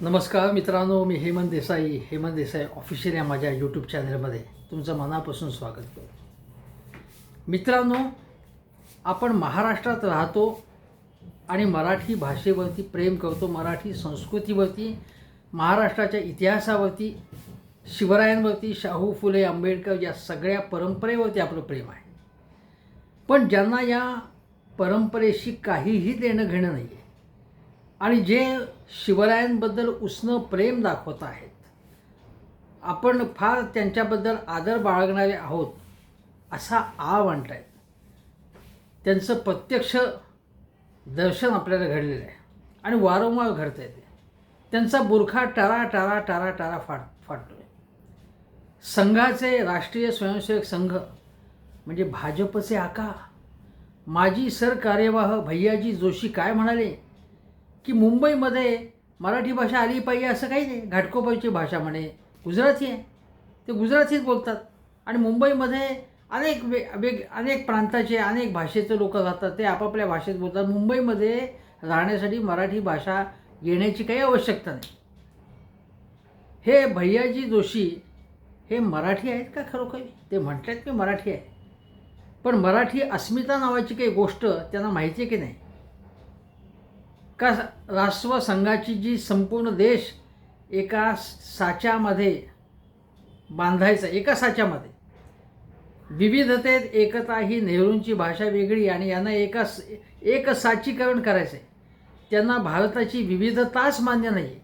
नमस्कार मित्रांनो मी हेमंत देसाई. हेमंत देसाई ऑफिशियल या माझ्या यूट्यूब चॅनलमध्ये तुमचं मनापासून स्वागत करतो. मित्रांनो आपण महाराष्ट्रात राहतो आणि मराठी भाषेवरती प्रेम करतो मराठी संस्कृतीवरती महाराष्ट्राच्या इतिहासावरती शिवरायांवरती शाहू फुले आंबेडकर या सगळ्या परंपरेवरती आपलं प्रेम आहे. पण ज्यांना या परंपरेशी काहीही देणं घेणं नाही आहे आणि जे शिवरायांबद्दल उष्ण प्रेम दाखवत आहेत. आपण फार त्यांच्याबद्दल आदर बाळगणारे आहोत असा आ म्हणतायत त्यांचं प्रत्यक्ष दर्शन आपल्याला घडलेलं आहे आणि वारंवार घडतं आहे ते. त्यांचा बुरखा टारा टारा टारा टारा फाट फाटतो आहे संघाचे राष्ट्रीय स्वयंसेवक संघ म्हणजे भाजपचे आका माजी सरकार्यवाह भैयाजी जोशी काय म्हणाले? की मुंबईमध्ये मराठी भाषा आली पाहिजे असं काही नाही. घाटकोपरची भाषा म्हणे गुजराती आहे. ते गुजरातीच बोलतात. आणि मुंबईमध्ये अनेक वे वेग अनेक प्रांताचे अनेक भाषेचे लोक राहतात. ते आपापल्या भाषेत बोलतात. मुंबईमध्ये राहण्यासाठी मराठी भाषा येण्याची काही आवश्यकता नाही. हे भैयाजी जोशी हे मराठी आहेत का खरोखर? ते म्हटलेत की मराठी आहे. पण मराठी अस्मिता नावाची काही गोष्ट त्यांना माहिती आहे की नाही? का राष्ट्र संघाची जी संपूर्ण देश एका साच्यामध्ये बांधायचा एका साच्यामध्ये. विविधतेत एकता ही नेहरूंची भाषा वेगळी आणि यांना एका एक साचीकरण करायचं आहे त्यांना भारताची विविधताच मान्य नाही आहे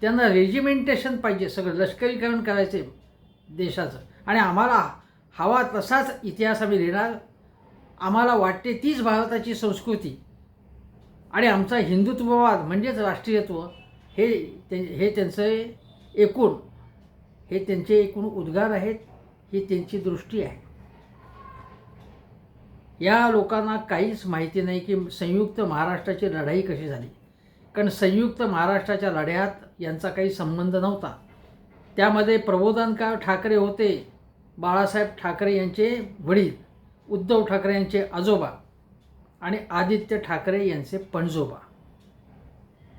त्यांना रेजिमेंटेशन पाहिजे सगळं लष्करीकरण करायचं आहे देशाचं. आणि आम्हाला हवा तसाच इतिहास आम्ही लिहिणार आम्हाला वाटते तीच भारताची संस्कृती. आणि आमचा हिंदुत्ववाद म्हणजेच राष्ट्रीयत्व हे ते हे त्यांचं एकूण हे त्यांचे एकूण उद्गार आहेत ही त्यांची दृष्टी आहे. या लोकांना काहीच माहिती नाही की संयुक्त महाराष्ट्राची लढाई कशी झाली. कारण संयुक्त महाराष्ट्राच्या लढ्यात यांचा काही संबंध नव्हता. त्यामध्ये प्रबोधनकार ठाकरे होते बाळासाहेब ठाकरे यांचे वडील उद्धव ठाकरे यांचे आजोबा. आणि आदित्य ठाकरे यांचे पणजोबा.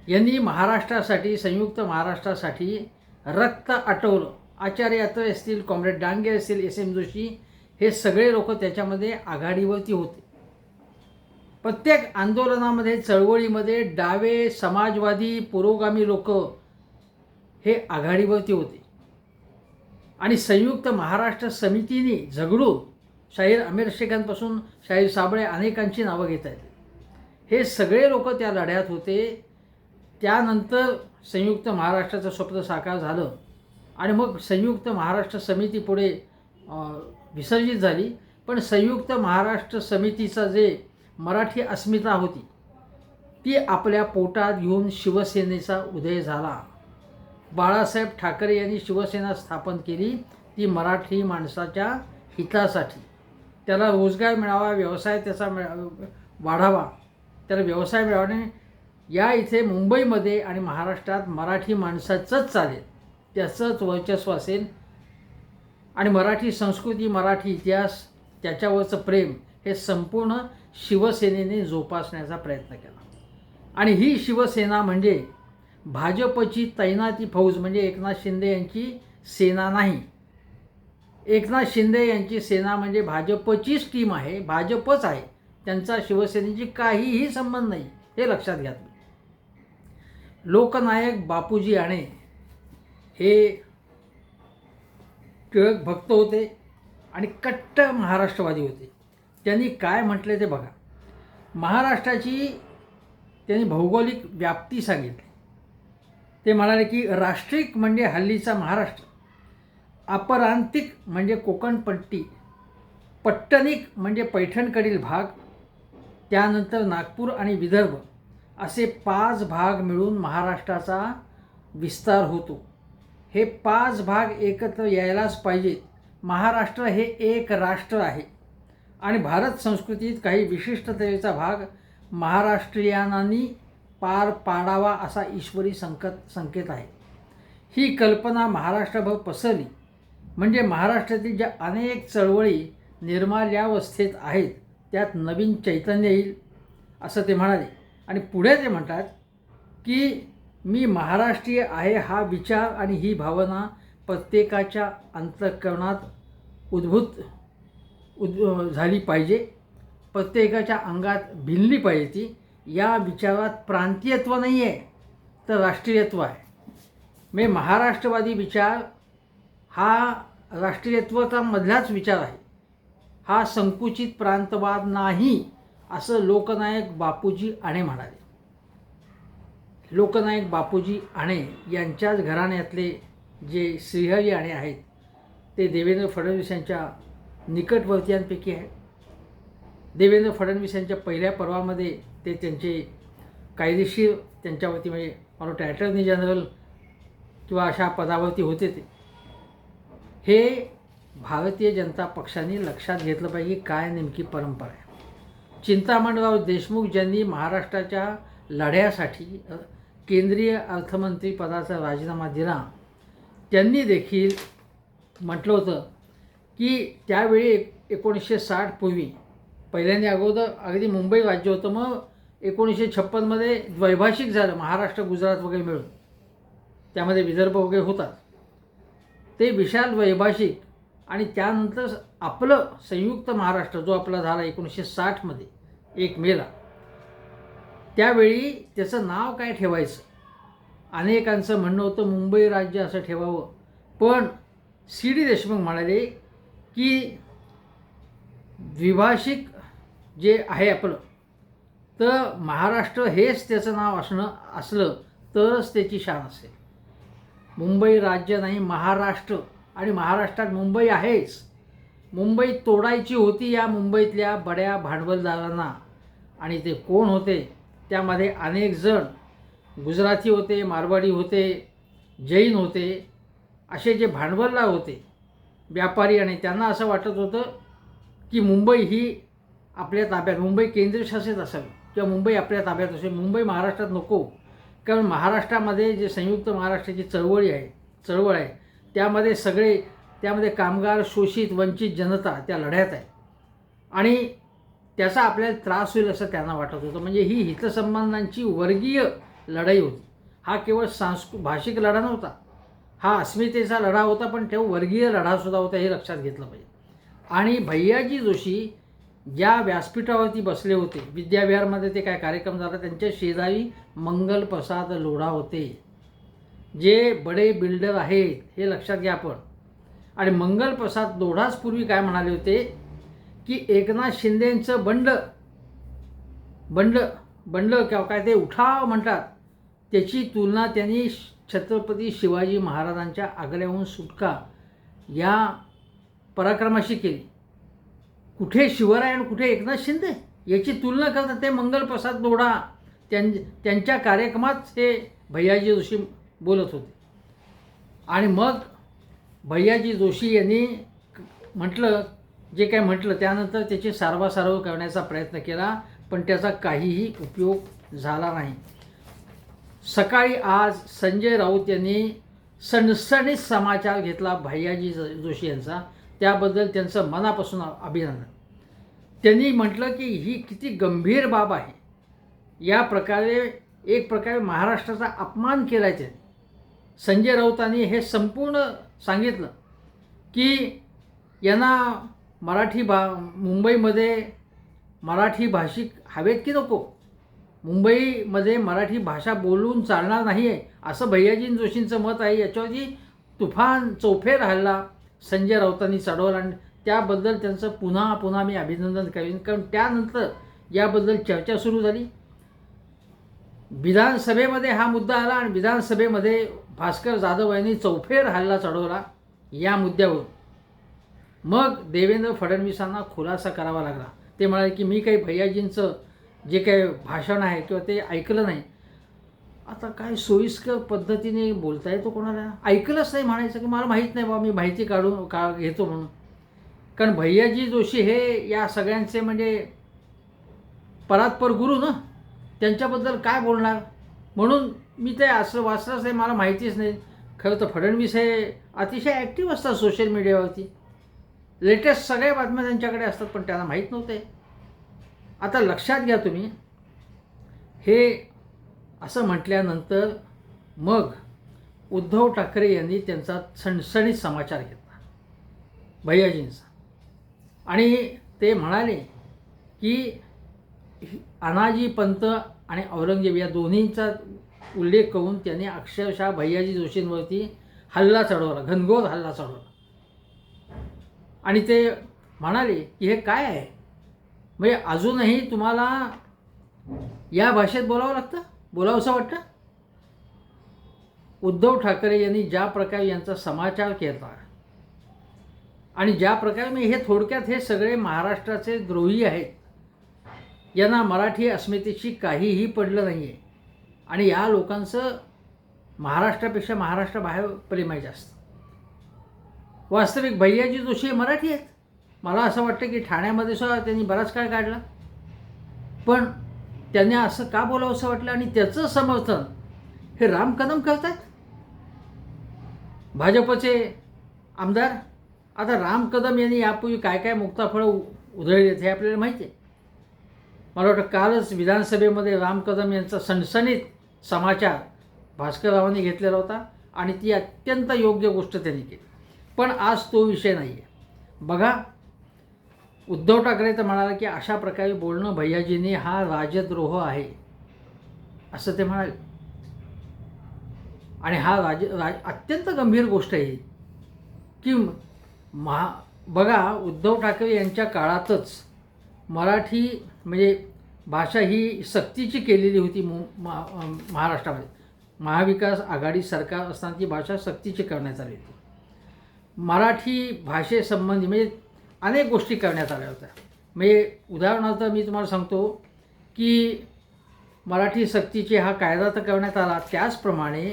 यांनी महाराष्ट्रासाठी संयुक्त महाराष्ट्रासाठी रक्त आटवलं. आचार्य अत्रे असतील कॉम्रेड डांगे असतील एस एम जोशी हे सगळे लोक त्याच्यामध्ये आघाडीवरती होते. प्रत्येक आंदोलनामध्ये चळवळीमध्ये डावे समाजवादी पुरोगामी लोक हे आघाडीवरती होते. आणि संयुक्त महाराष्ट्र समितीने झगडून शाहीर आमिर शेखांपासून शाहीर साबळे अनेकांची नावं घेत आहेत. हे सगळे लोक त्या लढ्यात होते. त्यानंतर संयुक्त महाराष्ट्राचं स्वप्न साकार झालं. आणि मग संयुक्त महाराष्ट्र समिती पुढे विसर्जित झाली. पण संयुक्त महाराष्ट्र समितीचा जे मराठी अस्मिता होती ती आपल्या पोटात घेऊन शिवसेनेचा उदय झाला. बाळासाहेब ठाकरे यांनी शिवसेना स्थापन केली. ती मराठी माणसाच्या हितासाठी. त्याला रोजगार मिळावा व्यवसाय त्याचा मिळा वाढावा. त्याला व्यवसाय मिळावाने या इथे मुंबईमध्ये आणि महाराष्ट्रात मराठी माणसाचंच चालेल. त्याचंच वर्चस्व असेल. आणि मराठी संस्कृती मराठी इतिहास त्याच्यावरचं प्रेम हे संपूर्ण शिवसेनेने जोपासण्याचा प्रयत्न केला. आणि ही शिवसेना म्हणजे भाजपची तैनाती फौज म्हणजे एकनाथ शिंदे यांची सेना नाही. एकनाथ शिंदे यांची सेना म्हणजे भाजपचीच टीम आहे भाजपच आहे. त्यांचा शिवसेनेची काहीही संबंध नाही हे लक्षात घ्या लोकनायक बापूजी आणे हे टिळक भक्त होते आणि कट्ट महाराष्ट्रवादी होते. त्यांनी काय म्हटले ते बघा. महाराष्ट्राची त्यांनी भौगोलिक व्याप्ती सांगितली. ते म्हणाले की राष्ट्रिक म्हणजे हल्लीचा महाराष्ट्र. अपरांतिक म्हणजे कोकणपट्टी पट्टनिक म्हणजे पैठणकडील भाग त्यानंतर नागपूर आणि विदर्भ असे पाच भाग मिळून महाराष्ट्राचा विस्तार होतो. हे पाच भाग एकत्र यायलाच पाहिजेत. महाराष्ट्र हे एक राष्ट्र आहे आणि भारत संस्कृतीत काही विशिष्टतेचा भाग महाराष्ट्रीयांनी पार पाडावा असा ईश्वरी संकत संकेत आहे. ही कल्पना महाराष्ट्रभर पसरली. म्हणजे महाराष्ट्रातील ज्या अनेक चळवळी निर्माल्यावस्थेत आहेत त्यात नवीन चैतन्य येईल असं ते म्हणाले. आणि पुढे ते म्हणतात की मी महाराष्ट्रीय आहे हा विचार आणि ही भावना प्रत्येकाच्या अंतकरणात उद्भूत उद झाली पाहिजे. प्रत्येकाच्या अंगात भिनली पाहिजे. ती या विचारात प्रांतीयत्व नाही आहे तर राष्ट्रीयत्व आहे. मी महाराष्ट्रवादी विचार हा राष्ट्रीयत्वाचा मधलाच विचार आहे. हा संकुचित प्रांतवाद नाही असं लोकनायक बापूजी आणे म्हणाले. लोकनायक बापूजी आणे यांच्याच घराण्यातले जे श्रीहरी आणे आहेत ते देवेंद्र फडणवीस यांच्या निकटवर्तीयांपैकी आहेत. देवेंद्र फडणवीस यांच्या पहिल्या पर्वामध्ये ते त्यांचे कायदेशीर त्यांच्यावरती म्हणजे मला वाटतं जनरल किंवा अशा पदावरती होते ते. हे भारतीय जनता पक्षाने लक्षात घेतलं पाहिजे काय नेमकी परंपरा आहे. चिंतामणराव देशमुख ज्यांनी महाराष्ट्राच्या लढ्यासाठी केंद्रीय अर्थमंत्रीपदाचा राजीनामा दिला त्यांनी देखील म्हटलं होतं की त्यावेळी एक एकोणीसशे साठ पूर्वी पहिल्यांदा अगोदर अगदी मुंबई राज्य होतं मग एकोणीसशे छप्पनमध्ये द्वैभाषिक झालं महाराष्ट्र गुजरात वगैरे मिळून. त्यामध्ये विदर्भ वगैरे होतात ते विशाल वैभाषिक. आणि त्यानंतर आपलं संयुक्त महाराष्ट्र जो आपला झाला एकोणीसशे साठमध्ये एक मेला. त्यावेळी त्याचं नाव काय ठेवायचं? अनेकांचं म्हणणं होतं मुंबई राज्य असं ठेवावं. पण सी डी देशमुख म्हणाले की द्विभाषिक जे आहे आपलं तर महाराष्ट्र हेच त्याचं नाव असणं असलं तरच त्याची शान असेल. मुंबई राज्य नाही महाराष्ट्र. आणि महाराष्ट्रात मुंबई आहेच. मुंबई तोडायची होती या मुंबईतल्या बड्या भांडवलदारांना. आणि ते कोण होते? त्यामध्ये अनेक जण. गुजराती होते मारवाडी होते जैन होते. असे जे भांडवलदार होते व्यापारी. आणि त्यांना असं वाटत होतं की मुंबई ही आपल्या ताब्यात मुंबई केंद्रशासित असावी किंवा मुंबई आपल्या ताब्यात असेल. मुंबई महाराष्ट्रात नको. कारण महाराष्ट्रामध्ये जे संयुक्त महाराष्ट्राची चळवळी आहे चळवळ आहे त्यामध्ये सगळे त्यामध्ये कामगार शोषित वंचित जनता त्या लढ्यात आहे. आणि त्याचा आपल्याला त्रास होईल असं त्यांना वाटत होतं. म्हणजे ही हितसंबंधांची वर्गीय लढाई होती. हा केवळ सांस्कृ भाषिक लढा नव्हता. हा अस्मितेचा लढा होता पण तेव्हा वर्गीय लढासुद्धा होता हे लक्षात घेतलं पाहिजे. आणि भैयाजी जोशी ज्या व्यासपीठावरती बसले होते विद्याविहारमध्ये ते काय कार्यक्रम झाला? त्यांच्या शेजारी मंगल प्रसाद लोढा होते. जे बडे बिल्डर आहेत हे लक्षात घ्या आपण. आणि मंगल प्रसाद लोढाच पूर्वी काय म्हणाले होते? की एकनाथ शिंदेंचं बंड बंड बंड किंवा काय ते उठाव म्हणतात. त्याची तुलना त्यांनी छत्रपती शिवाजी महाराजांच्या आगल्याहून सुटका या पराक्रमाशी केली. कुठे शिवराय आणि कुठे एकनाथ शिंदे याची तुलना करतात ते मंगलप्रसाद लोढा त्यां त्यांच्या कार्यक्रमात हे भैयाजी जोशी बोलत होते. आणि मग भैयाजी जोशी यांनी म्हटलं जे काय म्हटलं त्यानंतर त्याची सारवासारव करण्याचा प्रयत्न केला पण त्याचा काहीही उपयोग झाला नाही. सकाळी आज संजय राऊत यांनी सणसणीत समाचार घेतला भैयाजी ज- जोशी यांचा. त्याबद्दल त्यांचं मनापासून अभिनंदन. त्यांनी म्हटलं की ही किती गंभीर बाब आहे. या प्रकारे एक प्रकारे महाराष्ट्राचा अपमान केला आहे संजय राऊतांनी हे संपूर्ण सांगितलं की यांना मराठी भा मुंबईमध्ये मराठी भाषिक हवेत की नको? मुंबईमध्ये मराठी भाषा बोलून चालणार नाही आहे असं भैयाजी जोशींचं मत आहे. याच्यावरती तुफान चौफेर हल्ला संजय राऊतांनी चढवला आणि त्याबद्दल त्यांचं पुन्हा पुन्हा मी अभिनंदन करेन. कारण त्यानंतर याबद्दल चर्चा सुरू झाली. विधानसभेमध्ये हा मुद्दा आला आणि विधानसभेमध्ये भास्कर जाधव यांनी चौफेर हल्ला चढवला या मुद्द्यावर मग देवेंद्र फडणवीसांना खुलासा करावा लागला. ते म्हणाले की मी काही भैयाजींचं जे काही भाषण आहे किंवा ते ऐकलं नाही आता काय सोयीस्कर पद्धतीने बोलता येतो कोणाला? ऐकलंच नाही म्हणायचं की मला माहीत नाही बाबा मी माहिती काढून का घेतो म्हणून. कारण भैयाजी जोशी हे या सगळ्यांचे म्हणजे परात्पर गुरु ना? त्यांच्याबद्दल काय बोलणार? म्हणून मी ते असं वाचलंच नाही मला माहितीच नाही. खरं तर फडणवीस हे अतिशय ॲक्टिव्ह असतात सोशल मीडियावरती लेटेस्ट सगळ्या बातम्या त्यांच्याकडे असतात पण त्यांना माहीत नव्हते. आता लक्षात घ्या तुम्ही. हे असं म्हटल्यानंतर मग उद्धव ठाकरे यांनी त्यांचा सणसणीत समाचार घेतला. भैयाजींचा. आणि ते म्हणाले की अनाजी पंत आणि औरंगजेब या दोन्हींचा उल्लेख करून त्यांनी अक्षरशः भैयाजी जोशींवरती हल्ला चढवला घनघोर हल्ला चढवला. आणि ते म्हणाले की हे काय आहे? म्हणजे अजूनही तुम्हाला या भाषेत बोलावं लागतं? बोलावंसं वाटतं? उद्धव ठाकरे यांनी ज्या प्रकारे यांचा समाचार केला आणि ज्या प्रकारे मी हे थोडक्यात हे सगळे महाराष्ट्राचे द्रोही आहेत यांना मराठी अस्मितेशी काहीही पडलं नाही आहे आणि या लोकांचं महाराष्ट्रापेक्षा महाराष्ट्राबाहेर प्रेम आहे जास्त वास्तविक भैयाजी जोशी हे मराठी आहेत. मला असं वाटतं की ठाण्यामध्ये सुद्धा त्यांनी बराच काळ काढला. पण त्यांनी असं का बोलावं असं वाटलं आणि त्याचं समर्थन हे राम कदम करतात भाजपचे आमदार आता राम कदम यांनी यापूर्वी काय काय मुक्ताफळं उधळलेत हे आपल्याला माहिती आहे. मला वाटतं कालच विधानसभेमध्ये राम कदम यांचा सणसणीत समाचार भास्कररावांनी घेतलेला होता आणि ती अत्यंत योग्य गोष्ट त्यांनी केली. पण आज तो विषय नाही आहे बघा उद्धव ठाकरे तर म्हणाले की अशा प्रकारे बोलणं भैयाजींनी हा राजद्रोह आहे. असं ते म्हणाले. आणि हा राज राज अत्यंत गंभीर गोष्ट आहे की महा बघा उद्धव ठाकरे यांच्या काळातच मराठी म्हणजे भाषा ही सक्तीची केलेली होती मु मा महाराष्ट्रामध्ये. महाविकास आघाडी सरकार असताना ती भाषा सक्तीची करण्यात आली होती. मराठी भाषेसंबंधी म्हणजे अनेक गोष्टी करण्यात आल्या होत्या. म्हणजे उदाहरणार्थ मी तुम्हाला सांगतो की मराठी सक्तीचे हा कायदा तर करण्यात आला. त्याचप्रमाणे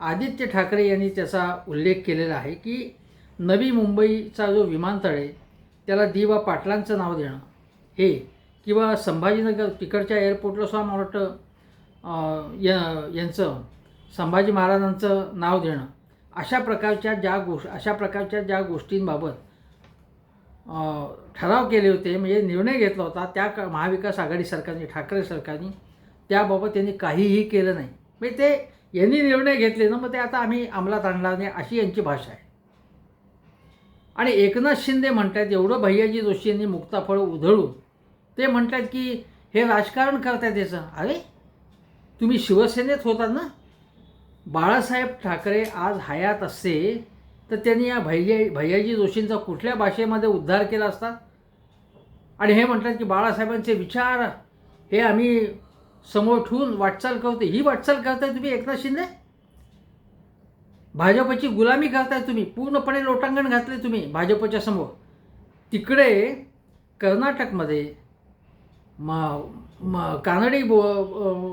आदित्य ठाकरे यांनी त्याचा उल्लेख केलेला आहे की नवी मुंबईचा जो विमानतळ आहे त्याला दिवा पाटलांचं नाव देणं हे किंवा संभाजीनगर तिकडच्या एअरपोर्टला सुद्धा मला वाटतं या यांचं संभाजी महाराजांचं नाव देणं. अशा प्रकारच्या ज्या गोष्ट अशा प्रकारच्या ज्या गोष्टींबाबत ठराव केले होते म्हणजे निर्णय घेतला होता त्या का महाविकास आघाडी सरकारने ठाकरे सरकारने त्याबाबत त्यांनी काहीही केलं नाही. म्हणजे ते यांनी निर्णय घेतले ना मग ते आता आम्ही अंमलात आणणार नाही अशी यांची भाषा आहे. आणि एकनाथ शिंदे म्हणतात एवढं भैयाजी जोशी यांनी मुक्ताफळ उधळून ते म्हणतात की हे राजकारण करतायत याचं. अरे तुम्ही शिवसेनेत होतात ना? बाळासाहेब ठाकरे आज हयात असते तर त्यांनी या भैया भैयाजी जोशींचा कुठल्या भाषेमध्ये उद्धार केला असता? आणि हे म्हणतात की बाळासाहेबांचे विचार हे आम्ही समोर ठेवून वाटचाल करतो ही वाटचाल करताय तुम्ही एकनाथ शिंदे? भाजपची गुलामी करताय तुम्ही. पूर्णपणे लोटांगण घातले तुम्ही भाजपच्या समोर. तिकडे कर्नाटकमध्ये म म कानडी बो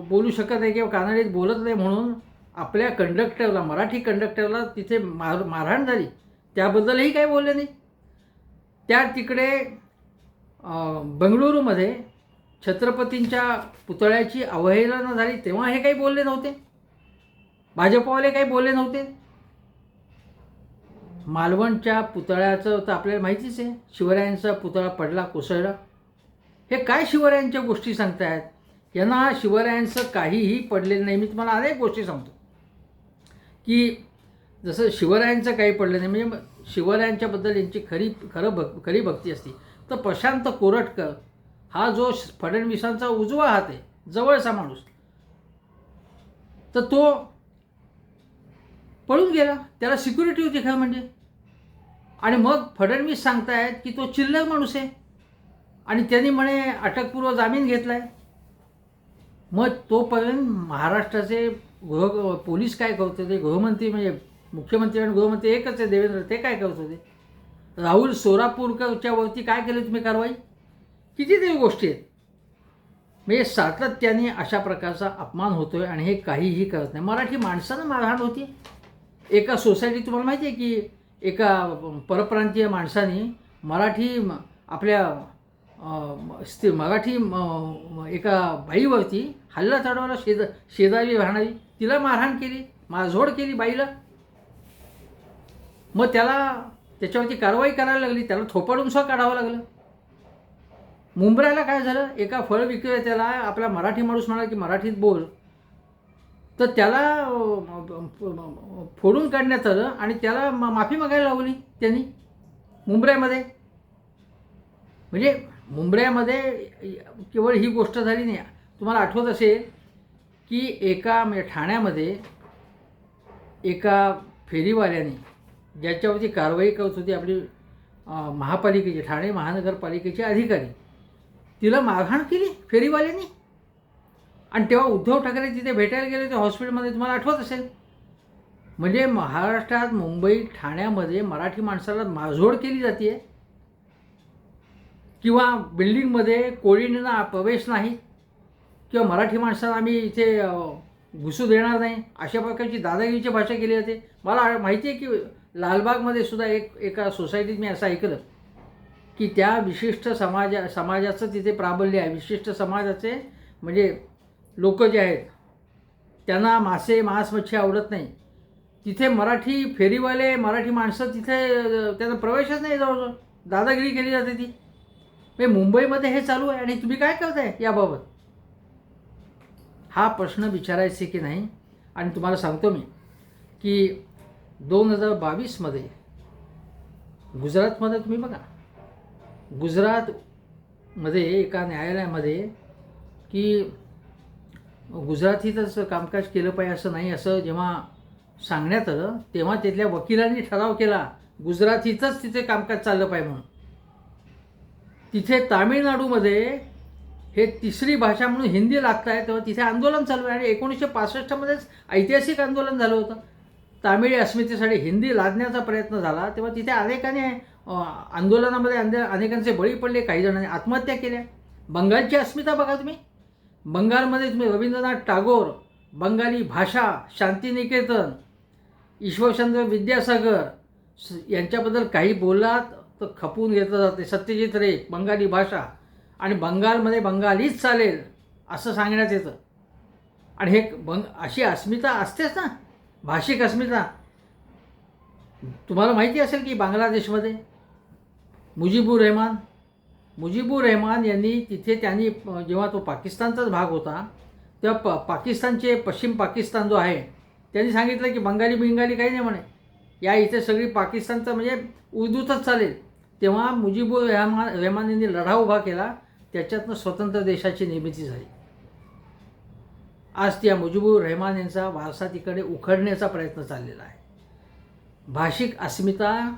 बोलू शकत नाही किंवा कानडीत बोलत नाही म्हणून आपल्या कंडक्टरला मराठी कंडक्टरला तिथे मार मारहाण झाली. त्याबद्दलही काही बोलले नाही. त्या तिकडे बंगळुरूमध्ये छत्रपतींच्या पुतळ्याची अवहेलना झाली तेव्हा हे काही बोलले नव्हते. भाजपवाले काही बोलले नव्हते. मालवणच्या पुतळ्याचं तर आपल्याला माहितीच आहे. शिवरायांचा पुतळा पडला कोसळला. हे काय शिवरायांच्या गोष्टी सांगतायत? यांना शिवरायांचं काहीही पडलेलं नाही. मी तुम्हाला अनेक गोष्टी सांगतो. की जसं शिवरायांचं काही पडलं नाही म्हणजे शिवरायांच्याबद्दल यांची खरी खरं भक् खरी भक्ती असती. तर प्रशांत कोरटकर हा जो फडणवीसांचा उजवा हात आहे जवळचा माणूस तर तो पळून गेला. त्याला सिक्युरिटी होती खरं म्हणजे. आणि मग फडणवीस सांगतायत की तो चिल्लर माणूस आहे. आणि त्यांनी म्हणे अटकपूर्व जामीन घेतला आहे मग तोपर्यंत महाराष्ट्राचे गृह पोलीस काय करत होते गृहमंत्री म्हणजे मुख्यमंत्री आणि गृहमंत्री एकच आहे देवेंद्र. ते काय करत होते राहुल सोरापूरकरच्या वरती काय केलं तुम्ही कारवाई? कितीतरी गोष्टी आहेत. म्हणजे सातत्याने अशा प्रकारचा अपमान होतो आहे आणि हे काहीही करत नाही. मराठी माणसानं मारहाण होती. एका सोसायटी तुम्हाला माहिती आहे की एका परप्रांतीय माणसाने मराठी आपल्या स्त्री- मराठी म- एका बाईवरती हल्ला चढवायला शेज शेजारी राहणारी तिला मारहाण केली मारझोड केली बाईला. मग त्याला त्याच्यावरती कारवाई करायला लागली त्याला थोपाडून सुद्धा काढावं लागलं. मुंबऱ्याला काय झालं एका फळ विक्रेत्याला आपला मराठी माणूस म्हणाला की मराठीत बोल. तर त्याला फोडून काढण्यात आलं आणि त्याला मा- माफी मागायला लावली त्यांनी मुंबऱ्यामध्ये म्हणजे मुंबऱ्यामध्ये केवळ ही गोष्ट झाली नाही. तुम्हाला आठवत असेल की एका म्हणजे ठाण्यामध्ये एका फेरीवाल्याने ज्याच्यावरती कारवाई करत होती आपली महापालिकेची ठाणे महानगरपालिकेचे अधिकारी तिला मारहाण केली फेरीवाल्यांनी? आणि तेव्हा उद्धव ठाकरे तिथे भेटायला गेले ते हॉस्पिटलमध्ये तुम्हाला आठवत असेल? म्हणजे महाराष्ट्रात मुंबई ठाण्यामध्ये मराठी माणसाला मारझोड केली जाते. किंवा बिल्डिंगमध्ये कोळींना प्रवेश नाही. किंवा मराठी माणसाला आम्ही इथे घुसू देणार नाही अशा प्रकारची दादागिरीची भाषा केली जाते. मला माहिती आहे की लालबागमध्ये सुद्धा एक एका सोसायटीत मी असं ऐकलं की त्या विशिष्ट समाजा समाजाचं तिथे प्राबल्य आहे. विशिष्ट समाजाचे म्हणजे लोक जे आहेत त्यांना मासे मांस मच्छी आवडत नाही. तिथे मराठी फेरीवाले मराठी माणसं तिथे त्यांना प्रवेशच नाही जवळजवळ दादागिरी केली जाते ती. म्हणजे मुंबईमध्ये हे चालू आहे आणि तुम्ही काय करताय याबाबत? हा प्रश्न विचारायचे की नाही? आणि तुम्हाला सांगतो मी की दोन हजार बावीसमध्ये गुजरातमध्ये तुम्ही बघा. गुजरातमध्ये एका न्यायालयामध्ये की गुजरातीतच कामकाज केलं पाहिजे असं नाही असं जेव्हा सांगण्यात आलं तेव्हा तिथल्या वकिलांनी ठराव केला गुजरातीतच तिथे कामकाज चाललं पाहिजे म्हणून. तिथे तामिळनाडूमध्ये हे तिसरी भाषा म्हणून हिंदी लागत आहे तेव्हा तिथे आंदोलन चालू आहे. आणि एकोणीसशे पासष्टमध्येच ऐतिहासिक आंदोलन झालं होतं. तामिळी अस्मितेसाठी हिंदी लादण्याचा प्रयत्न झाला. तेव्हा तिथे अनेकाने आंदोलनामध्ये अनेकांचे बळी पडले काही जणांनी आत्महत्या केल्या. बंगालची अस्मिता बघा तुम्ही. बंगालमध्ये तुम्ही रवींद्रनाथ टागोर बंगाली भाषा शांतिनिकेतन ईश्वरचंद्र विद्यासागर यांच्याबद्दल काही बोललात तर खपून घेतलं जाते. सत्यजित रे बंगाली भाषा. आणि बंगालमध्ये बंगालीच चालेल असं सांगण्यात येतं. आणि हे बंग अशी अस्मिता असतेच ना भाषिक अस्मिता. तुम्हाला माहिती असेल की बांगलादेशमध्ये मुजीबूर रहमान मुजीबूर रहमान यांनी तिथे त्यांनी जेव्हा तो पाकिस्तानचाच भाग होता तेव्हा प पाकिस्तानचे पश्चिम पाकिस्तान जो आहे त्यांनी सांगितलं की बंगाली बिंगाली काही नाही म्हणे. या इथे सगळी पाकिस्तानचं म्हणजे उर्दूतच चालेल. तेव्हा मुजीबूर रहमान रहमान यांनी लढा उभा केला. त्याच्यातनं स्वतंत्र देशाची निर्मिती झाली. आज त्या मुजीबुर रहमान यांचा वारसा तिकडे उखडण्याचा प्रयत्न चाललेला आहे. भाषिक अस्मिता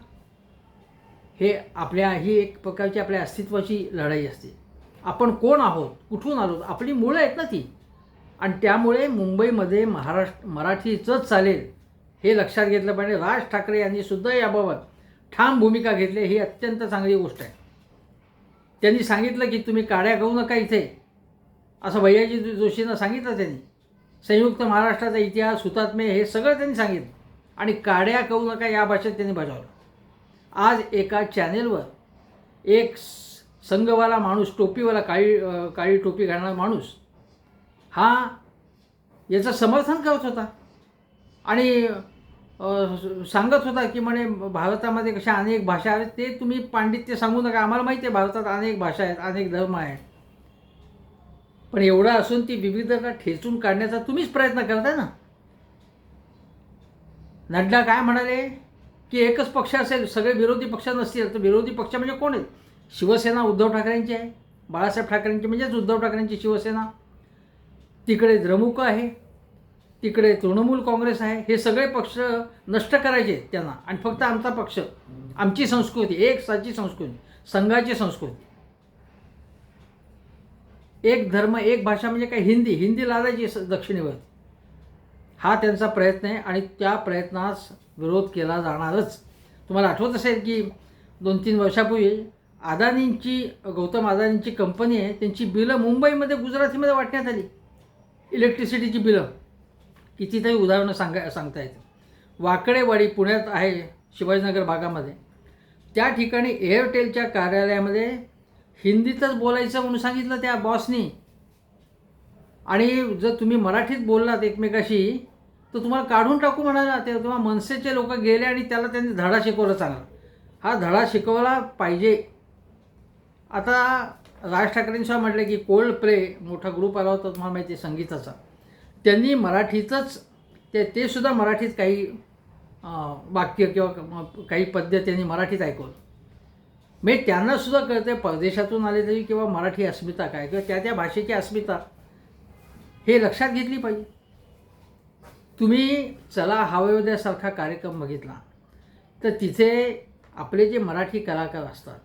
हे आपल्या ही एक प्रकारची आपल्या अस्तित्वाची लढाई असते. आपण कोण आहोत? कुठून आलो आपली मुळं आहेत ना ती. आणि त्यामुळे मुंबईमध्ये महाराष्ट्र मराठीचंच चालेल हे लक्षात घेतलं पाहिजे. राज ठाकरे यांनी सुद्धा याबाबत ठाम भूमिका घेतली. ही अत्यंत चांगली गोष्ट आहे. त्यांनी सांगितलं की तुम्ही काड्या करू नका इथे. असं भैयाजी जोशींना सांगितलं त्यांनी. संयुक्त महाराष्ट्राचा इतिहास हुतात्मे हे सगळं त्यांनी सांगितलं. आणि काड्या करू नका या भाषेत त्यांनी बजावलं. आज एका चॅनेलवर एक संघवाला माणूस टोपीवाला काळी काळी टोपी घालणारा माणूस हा याचं समर्थन करत होता. आणि सांगत होता की म्हणे भारतामध्ये कशा अनेक भाषा आहेत ते तुम्ही पांडित्य सांगू नका. आम्हाला माहिती आहे भारतात अनेक भाषा आहेत अनेक धर्म आहेत. पण एवढं असून ती विविधता ठेचून काढण्याचा तुम्हीच प्रयत्न करताय ना? नड्डा काय म्हणाले? की एकच पक्ष असेल सगळे विरोधी पक्ष नसतील तर विरोधी पक्ष म्हणजे कोण आहेत? शिवसेना उद्धव ठाकरेंची आहे. बाळासाहेब ठाकरेंची म्हणजेच उद्धव ठाकरेंची शिवसेना. तिकडे द्रमुक आहे. तिकडे तृणमूल काँग्रेस आहे हे सगळे पक्ष नष्ट करायचे आहेत त्यांना. आणि फक्त आमचा पक्ष. आमची संस्कृती एक साची संस्कृती संघाची संस्कृती. एक धर्म एक भाषा म्हणजे काय? हिंदी. हिंदी लादायची स- दक्षिणेवर. हा त्यांचा प्रयत्न आहे आणि त्या प्रयत्नास विरोध केला जाणारच. तुम्हाला आठवत असेल की दोन तीन वर्षापूर्वी अदानींची गौतम अदानींची कंपनी आहे त्यांची बिलं मुंबईमध्ये गुजरातीमध्ये वाटण्यात आली. इलेक्ट्रिसिटीची बिलं. कितीतरी उदाहरणं सांगा सांगता येतं वाकडेवाडी पुण्यात आहे शिवाजीनगर भागामध्ये. त्या ठिकाणी एअरटेलच्या कार्यालयामध्ये हिंदीतच बोलायचं म्हणून सांगितलं त्या बॉसनी. आणि जर तुम्ही मराठीत बोललात एकमेकाशी तर तुम्हाला काढून टाकू म्हणाला ते. तेव्हा मनसेचे लोक गेले आणि त्याला त्यांनी धडा शिकवला चांगला. हा धडा शिकवला पाहिजे. आता राज ठाकरेंसुद्धा म्हटलं की कोल्ड प्ले मोठा ग्रुप आला होता तुम्हाला माहिती आहे संगीताचा. त्यांनी मराठीचंच ते ते सुद्धा मराठीत काही वाक्य किंवा काही पद्य त्यांनी मराठीत ऐकवलं. मी त्यांना सुद्धा कळते परदेशातून आले तरी किंवा मराठी अस्मिता काय किंवा त्या त्या भाषेची अस्मिता हे लक्षात घेतली पाहिजे. तुम्ही चला हवयोदयासारखा कार्यक्रम बघितला तर तिथे आपले जे मराठी कलाकार असतात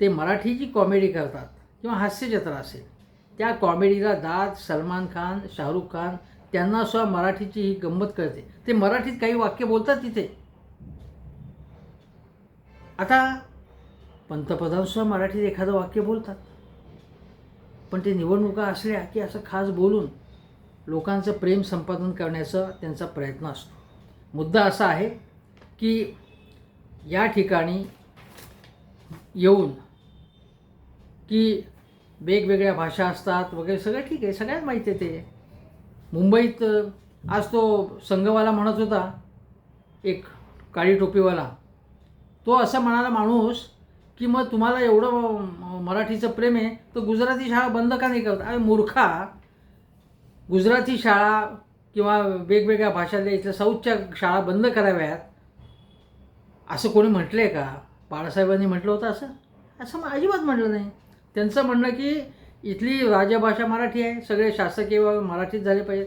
ते मराठीची कॉमेडी करतात किंवा हास्यजत्रा असेल त्या कॉमेडीला दाद सलमान खान शाहरुख खान त्यांना सुद्धा मराठीची ही गंमत कळते. ते मराठीत काही वाक्य बोलतात तिथे. आता पंतप्रधान सुद्धा मराठीत एखादं वाक्य बोलतात. पण ते निवडणुका असल्या की असं खास बोलून लोकांचं प्रेम संपादन करण्याचा त्यांचा प्रयत्न असतो. मुद्दा असा आहे की या ठिकाणी येऊन की वेगवेगळ्या भाषा असतात वगैरे सगळं ठीक आहे सगळ्यात माहिती आहे ते. मुंबईत आज तो संघवाला म्हणत होता एक काळी टोपीवाला. तो असा म्हणाला माणूस की मग तुम्हाला एवढं मराठीचं प्रेम आहे तर गुजराती शाळा बंद का नाही करत? अरे मूर्खा गुजराती शाळा किंवा वेगवेगळ्या भाषातल्या इथल्या साऊथच्या शाळा बंद कराव्यात. असं कोणी म्हटलं आहे का? बाळासाहेबांनी म्हटलं होतं असं? असं अजिबात म्हटलं नाही. त्यांचं म्हणणं की इथली राजभाषा मराठी आहे सगळे शासकीय मराठीत झाले पाहिजेत.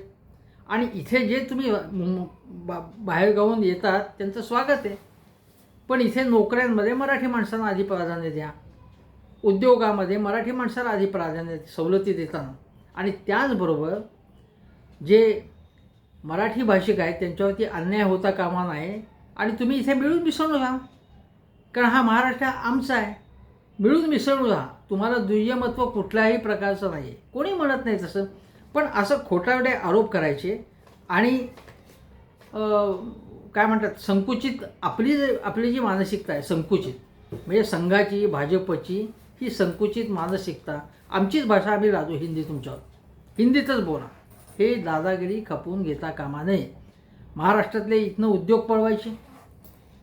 आणि इथे जे तुम्ही बा बाहेरगावून येतात त्यांचं स्वागत आहे. पण इथे नोकऱ्यांमध्ये मराठी माणसांना आधी प्राधान्य द्या. उद्योगामध्ये मराठी माणसाला आधी प्राधान्य सवलती देताना. आणि त्याचबरोबर जे मराठी भाषिक आहेत त्यांच्यावरती अन्याय होता कामा नये. आणि तुम्ही इथे मिळून मिसळून राहा. कारण हा महाराष्ट्र आमचा आहे. मिळून मिसळून राहा. तुम्हाला दुय्यमत्व कुठल्याही प्रकारचं नाही आहे कोणी म्हणत नाही तसं. पण असं खोटारडे आरोप करायचे आणि काय म्हणतात संकुचित आपली जे- आपली जी मानसिकता आहे संकुचित म्हणजे संघाची भाजपची ही संकुचित मानसिकता आमचीच भाषा आम्ही लादू हिंदी तुमच्यावर. हिंदीतच बोला. हे दादागिरी खपवून घेता कामा नये. महाराष्ट्रातले इथनं उद्योग पळवायचे.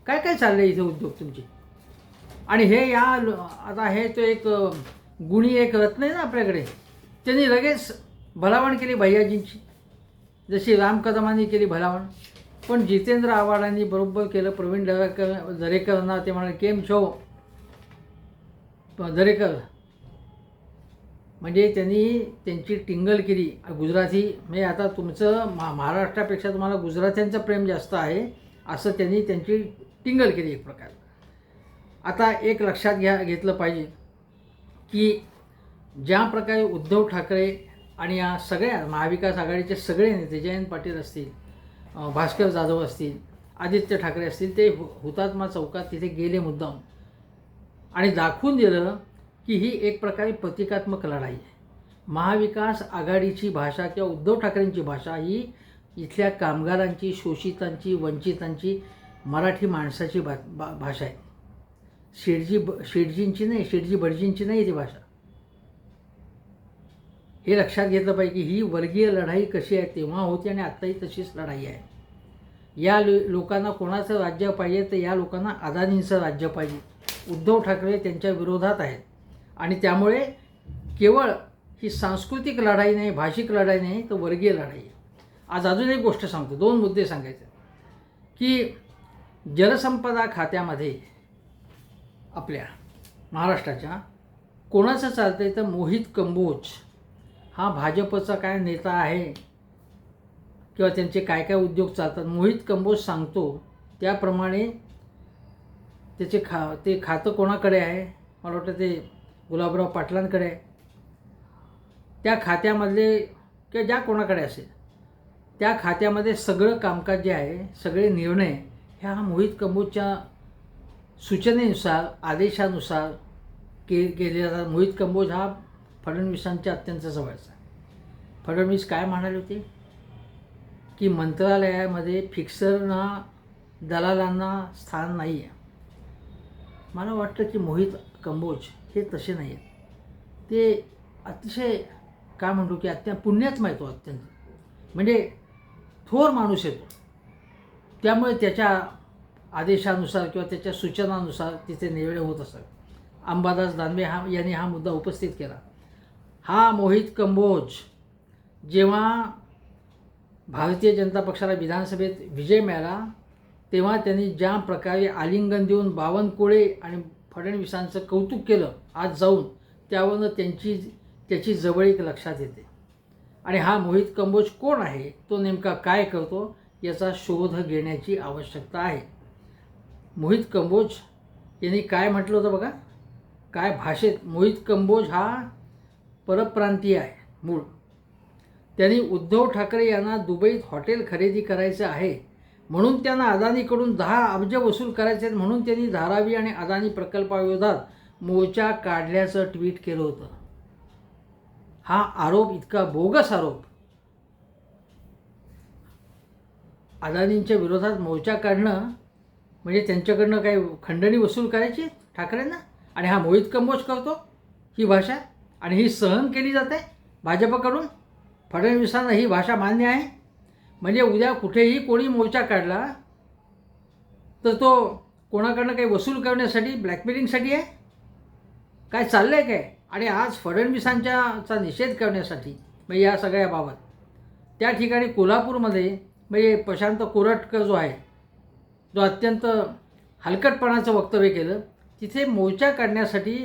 काय काय चाललं इथे उद्योग तुमचे? आणि हे या आता हे तो एक गुणी एक रत्न आहे ना आपल्याकडे. त्यांनी लगेच भलावण केली भैयाजींची. जशी राम कदमांनी केली भलावण. पण जितेंद्र आव्हाडांनी बरोबर केलं प्रवीण दरेकर दरेकरांना ते म्हणाले केम छो? दरेकर. म्हणजे त्यांनी त्यांची टिंगल केली गुजराती म्हणजे आता तुमचं मा महाराष्ट्रापेक्षा तुम्हाला गुजरात्यांचं प्रेम जास्त आहे असं त्यांनी त्यांची टिंगल केली एक प्रकारे. आता एक लक्षात घ्या घेतलं पाहिजे की ज्या प्रकारे उद्धव ठाकरे आणि या सगळ्या महाविकास आघाडीचे सगळे नेते जयंत पाटील असतील भास्कर जाधव असतील आदित्य ठाकरे असतील ते हु- हुतात्मा चौकात तिथे गेले मुद्दाम. आणि दाखवून दिलं की ही एक प्रकारे प्रतिकात्मक लढाई आहे. महाविकास आघाडीची भाषा किंवा उद्धव ठाकरेंची भाषा ही इथल्या कामगारांची शोषितांची वंचितांची मराठी माणसाची भा- भाषा आहे. शेडजी ब शेटजींची नाही शेडजी भटजींची नाही ती भाषा. हे लक्षात घेतलं पाहिजे की ही वर्गीय लढाई कशी आहे तेव्हा होती आणि आत्ताही तशीच लढाई आहे. या लोकांना कोणाचं राज्य पाहिजे तर या लोकांना अदानींचं राज्य पाहिजे. उद्धव ठाकरे त्यांच्या विरोधात आहेत. आणि त्यामुळे केवळ ही सांस्कृतिक लढाई नाही भाषिक लढाई नाही तर वर्गीय लढाई आहे. आज अजून एक गोष्ट सांगतो दोन मुद्दे सांगायचे. की जलसंपदा खात्यामध्ये आपल्या महाराष्ट्राच्या. कोणाचं चालतं आहे तर मोहित कंबोज हा भाजपचा काय नेता आहे? किंवा त्यांचे काय काय उद्योग चालतात? मोहित कंबोज सांगतो. त्याप्रमाणे त्याचे खा ते खातं कोणाकडे आहे? मला वाटतं ते गुलाबराव पाटलांकडे आहे. त्या खात्यामधले किंवा ज्या कोणाकडे असेल त्या खात्यामध्ये सगळं कामकाज जे आहे सगळे निर्णय ह्या मोहित कंबोजच्या सूचनेनुसार आदेशानुसार के केले जातात मोहित कंबोज हा फडणवीसांच्या अत्यंत जवळचा आहे. फडणवीस काय म्हणाले होते? की मंत्रालयामध्ये फिक्सरना दलालांना स्थान नाही आहे मला वाटतं की मोहित कंबोज हे तसे नाही आहेत ते अतिशय काय म्हणतो की अत्यंत पुण्यात माहितो अत्यंत. म्हणजे थोर माणूस येतो त्यामुळे त्याच्या आदेशानुसार किंवा त्याच्या सूचनानुसार तिथे निर्णय होत असत. अंबादास दानवे हा यांनी हा मुद्दा उपस्थित केला. हा मोहित कंबोज जेव्हा भारतीय जनता पक्षाला विधानसभेत विजय मिळाला तेव्हा त्यांनी ज्या प्रकारे आलिंगन देऊन बावनकुळे आणि फडणवीसांचं कौतुक केलं आज जाऊन त्यावरनं त्यांची त्याची जवळीक लक्षात येते. आणि हा मोहित कंबोज कोण आहे? तो नेमका काय करतो? याचा शोध घेण्याची आवश्यकता आहे. मोहित कंबोज यांनी काय म्हटलं होतं बघा? काय भाषेत? मोहित कंबोज हा परप्रांतीय आहे मूळ. त्यांनी उद्धव ठाकरे यांना दुबईत हॉटेल खरेदी करायचं आहे म्हणून त्यांना अदानीकडून दहा अब्ज वसूल करायचे आहेत म्हणून त्यांनी धारावी आणि अदानी प्रकल्पाविरोधात मोर्चा काढल्याचं ट्विट केलं होतं. हा आरोप इतका बोगस आरोप. अदानींच्या विरोधात मोर्चा काढणं म्हणजे त्यांच्याकडनं काही खंडणी वसूल करायची ठाकरेंना? आणि हा मोहित कंबोज करतो ही भाषा? आणि ही सहन केली जाते भाजपकडून? फडणवीसांना ही भाषा मान्य आहे? म्हणजे उद्या कुठेही कोणी मोर्चा काढला तर तो कोणाकडनं काही वसूल करण्यासाठी ब्लॅकमेलिंगसाठी आहे? काय चाललं आहे काय? आणि आज फडणवीसांच्याचा निषेध करण्यासाठी म्हणजे या सगळ्या बाबत. त्या ठिकाणी कोल्हापूरमध्ये म्हणजे प्रशांत कोरटकर जो आहे जो अत्यंत हलकटपणाचं वक्तव्य केलं तिथे मोर्चा काढण्यासाठी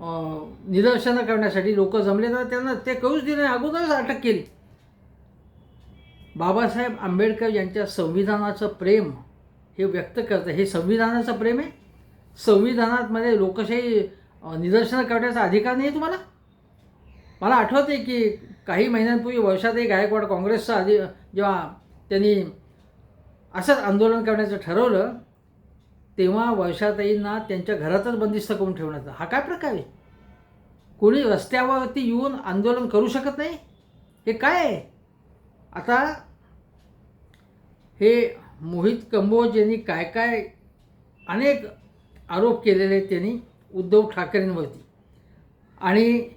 निदर्शनं करण्यासाठी लोक जमले तर त्यांना ते कळूच दिले अगोदरच अटक केली. बाबासाहेब आंबेडकर यांच्या संविधानाचं प्रेम हे व्यक्त करतं हे संविधानाचं प्रेम आहे? संविधानातमध्ये लोकशाही निदर्शनं करण्याचा अधिकार नाही तुम्हाला? मला आठवते की काही महिन्यांपूर्वी वर्षातही गायकवाड काँग्रेसचा आधी जेव्हा त्यांनी असंच आंदोलन करण्याचं ठरवलं तेव्हा वर्षाताईंना त्यांच्या घरातच बंदिस्त करून ठेवण्यात हा काय प्रकार आहे? कोणी रस्त्यावरती येऊन आंदोलन करू शकत नाही? हे काय आहे? आता हे मोहित कंबोज यांनी काय काय अनेक आरोप केलेले आहेत त्यांनी उद्धव ठाकरेंवरती. आणि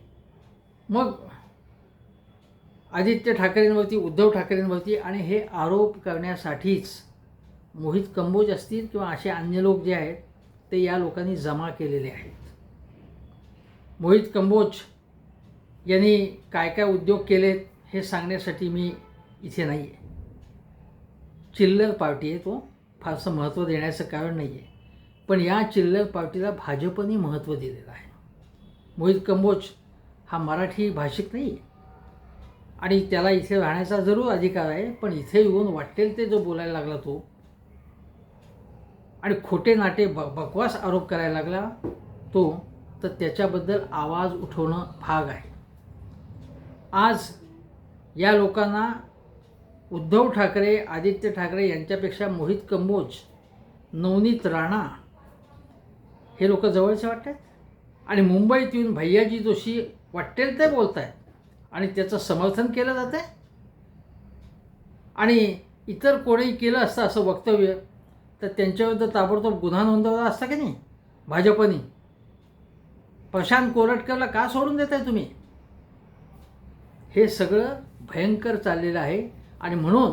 मग आदित्य ठाकरेंवरती उद्धव ठाकरेंवरती आणि हे आरोप करण्यासाठीच मोहित कंबोज असतील किंवा असे अन्य लोक जे आहेत ते या लोकांनी जमा केलेले आहेत. मोहित कंबोज यांनी काय काय उद्योग केलेत हे सांगण्यासाठी मी इथे नाही आहे चिल्लर पार्टी आहे तो फारसं महत्त्व देण्याचं कारण नाही आहे पण या चिल्लर पार्टीला भाजपने महत्त्व दिलेलं आहे. मोहित कंबोज हा मराठी भाषिक नाही आहे आणि त्याला इथे राहण्याचा जरूर अधिकार आहे पण इथे येऊन वाटेल ते जो बोलायला लागला तो. आणि खोटे नाटे ब बकवास आरोप करायला लागला तो तर त्याच्याबद्दल आवाज उठवणं भाग आहे. आज या लोकांना उद्धव ठाकरे आदित्य ठाकरे यांच्यापेक्षा मोहित कंबोज नवनीत राणा हे लोक जवळचे वाटत आणि मुंबईत येऊन भैयाजी जोशी वाटेल ते बोलत आहेत आणि त्याचं समर्थन केलं जातं आहे आणि इतर कोणीही केलं असतं असं वक्तव्य तर त्यांच्याविरुद्ध ताबडतोब गुन्हा नोंदवला असता की नाही? भाजपने? प्रशांत कोरटकरला का सोडून देत आहे तुम्ही? हे सगळं भयंकर चाललेलं आहे. आणि म्हणून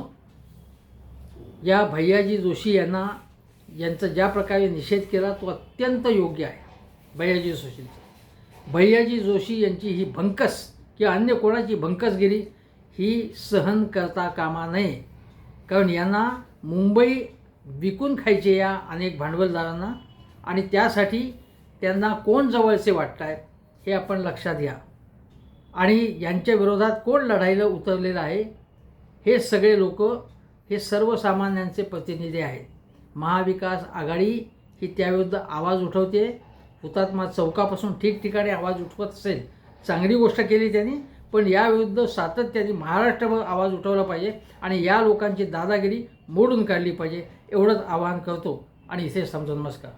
या भैयाजी जोशी यांना यांचा ज्या प्रकारे निषेध केला तो अत्यंत योग्य आहे. भैयाजी जोशींचा. भैयाजी जोशी यांची ही भंकस किंवा अन्य कोणाची भंकसगिरी ही सहन करता कामा नये. कारण यांना मुंबई विकून खायचे या अनेक भांडवलदारांना आणि त्यासाठी त्यांना कोण जवळचे वाटत आहेत हे आपण लक्षात घ्या. आणि यांच्या विरोधात कोण लढाईला उतरलेलं आहे हे सगळे लोक हे सर्वसामान्यांचे प्रतिनिधी आहेत. महाविकास आघाडी ही त्याविरुद्ध आवाज उठवते. हुतात्मा चौकापासून ठिकठिकाणी आवाज उठवत असेल चांगली गोष्ट केली त्यांनी पण याविरुद्ध सातत्याने महाराष्ट्रभर आवाज उठवला पाहिजे आणि या लोकांची दादागिरी मोडून काढली पाहिजे एवढंच आवाहन करतो. आणि इथे समजा नमस्कार.